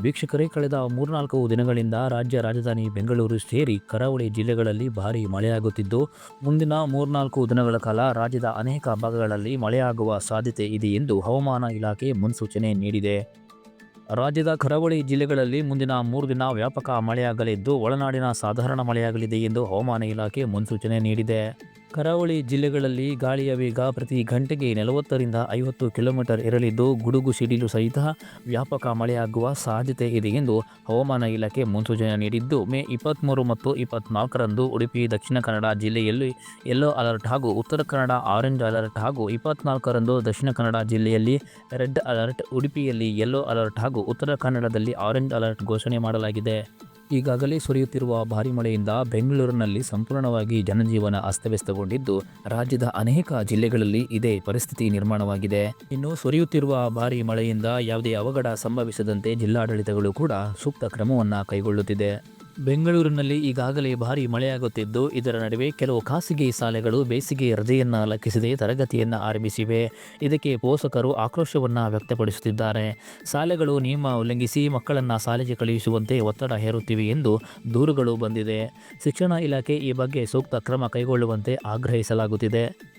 ವೀಕ್ಷಕರೇ, ಕಳೆದ ಮೂರ್ನಾಲ್ಕು ದಿನಗಳಿಂದ ರಾಜ್ಯ ರಾಜಧಾನಿ ಬೆಂಗಳೂರು ಸೇರಿ ಕರಾವಳಿ ಜಿಲ್ಲೆಗಳಲ್ಲಿ ಭಾರೀ ಮಳೆಯಾಗುತ್ತಿದ್ದು, ಮುಂದಿನ ಮೂರ್ನಾಲ್ಕು ದಿನಗಳ ಕಾಲ ರಾಜ್ಯದ ಅನೇಕ ಭಾಗಗಳಲ್ಲಿ ಮಳೆಯಾಗುವ ಸಾಧ್ಯತೆ ಇದೆ ಎಂದು ಹವಾಮಾನ ಇಲಾಖೆ ಮುನ್ಸೂಚನೆ ನೀಡಿದೆ. ರಾಜ್ಯದ ಕರಾವಳಿ ಜಿಲ್ಲೆಗಳಲ್ಲಿ ಮುಂದಿನ ಮೂರು ದಿನ ವ್ಯಾಪಕ ಮಳೆಯಾಗಲಿದ್ದು, ಒಳನಾಡಿನ ಸಾಧಾರಣ ಮಳೆಯಾಗಲಿದೆ ಎಂದು ಹವಾಮಾನ ಇಲಾಖೆ ಮುನ್ಸೂಚನೆ ನೀಡಿದೆ. ಕರಾವಳಿ ಜಿಲ್ಲೆಗಳಲ್ಲಿ ಗಾಳಿಯ ವೇಗ ಪ್ರತಿ ಗಂಟೆಗೆ ನಲವತ್ತರಿಂದ ಐವತ್ತು ಕಿಲೋಮೀಟರ್ ಇರಲಿದ್ದು, ಗುಡುಗು ಸಿಡಿಲು ಸಹಿತ ವ್ಯಾಪಕ ಮಳೆಯಾಗುವ ಸಾಧ್ಯತೆ ಇದೆ ಎಂದು ಹವಾಮಾನ ಇಲಾಖೆ ಮುನ್ಸೂಚನೆ ನೀಡಿದ್ದು, ಮೇ ಇಪ್ಪತ್ತ್ಮೂರು ಮತ್ತು ಇಪ್ಪತ್ನಾಲ್ಕರಂದು ಉಡುಪಿ, ದಕ್ಷಿಣ ಕನ್ನಡ ಜಿಲ್ಲೆಯಲ್ಲಿ ಯೆಲ್ಲೋ ಅಲರ್ಟ್ ಹಾಗೂ ಉತ್ತರ ಕನ್ನಡ ಆರೆಂಜ್ ಅಲರ್ಟ್ ಹಾಗೂ ಇಪ್ಪತ್ನಾಲ್ಕರಂದು ದಕ್ಷಿಣ ಕನ್ನಡ ಜಿಲ್ಲೆಯಲ್ಲಿ ರೆಡ್ ಅಲರ್ಟ್, ಉಡುಪಿಯಲ್ಲಿ ಯೆಲ್ಲೋ ಅಲರ್ಟ್ ಹಾಗೂ ಉತ್ತರ ಕನ್ನಡದಲ್ಲಿ ಆರೆಂಜ್ ಅಲರ್ಟ್ ಘೋಷಣೆ ಮಾಡಲಾಗಿದೆ. ಈಗಾಗಲೇ ಸುರಿಯುತ್ತಿರುವ ಭಾರಿ ಮಳೆಯಿಂದ ಬೆಂಗಳೂರಿನಲ್ಲಿ ಸಂಪೂರ್ಣವಾಗಿ ಜನಜೀವನ ಅಸ್ತವ್ಯಸ್ತಗೊಂಡಿದ್ದು, ರಾಜ್ಯದ ಅನೇಕ ಜಿಲ್ಲೆಗಳಲ್ಲಿ ಇದೇ ಪರಿಸ್ಥಿತಿ ನಿರ್ಮಾಣವಾಗಿದೆ. ಇನ್ನು ಸುರಿಯುತ್ತಿರುವ ಭಾರಿ ಮಳೆಯಿಂದ ಯಾವುದೇ ಅವಘಡ ಸಂಭವಿಸದಂತೆ ಜಿಲ್ಲಾಡಳಿತಗಳು ಕೂಡ ಸೂಕ್ತ ಕ್ರಮವನ್ನು ಕೈಗೊಳ್ಳುತ್ತಿದೆ. ಬೆಂಗಳೂರಿನಲ್ಲಿ ಈಗಾಗಲೇ ಭಾರೀ ಮಳೆಯಾಗುತ್ತಿದ್ದು, ಇದರ ನಡುವೆ ಕೆಲವು ಖಾಸಗಿ ಶಾಲೆಗಳು ಬೇಸಿಗೆ ರಜೆಯನ್ನು ಲೆಕ್ಕಿಸದೆ ತರಗತಿಯನ್ನು ಆರಂಭಿಸಿವೆ. ಇದಕ್ಕೆ ಪೋಷಕರು ಆಕ್ರೋಶವನ್ನು ವ್ಯಕ್ತಪಡಿಸುತ್ತಿದ್ದಾರೆ. ಶಾಲೆಗಳು ನಿಯಮ ಉಲ್ಲಂಘಿಸಿ ಮಕ್ಕಳನ್ನು ಶಾಲೆಗೆ ಕಳುಹಿಸುವಂತೆ ಒತ್ತಡ ಹೇರುತ್ತಿವೆ ಎಂದು ದೂರುಗಳು ಬಂದಿದೆ. ಶಿಕ್ಷಣ ಇಲಾಖೆ ಈ ಬಗ್ಗೆ ಸೂಕ್ತ ಕ್ರಮ ಕೈಗೊಳ್ಳುವಂತೆ ಆಗ್ರಹಿಸಲಾಗುತ್ತಿದೆ.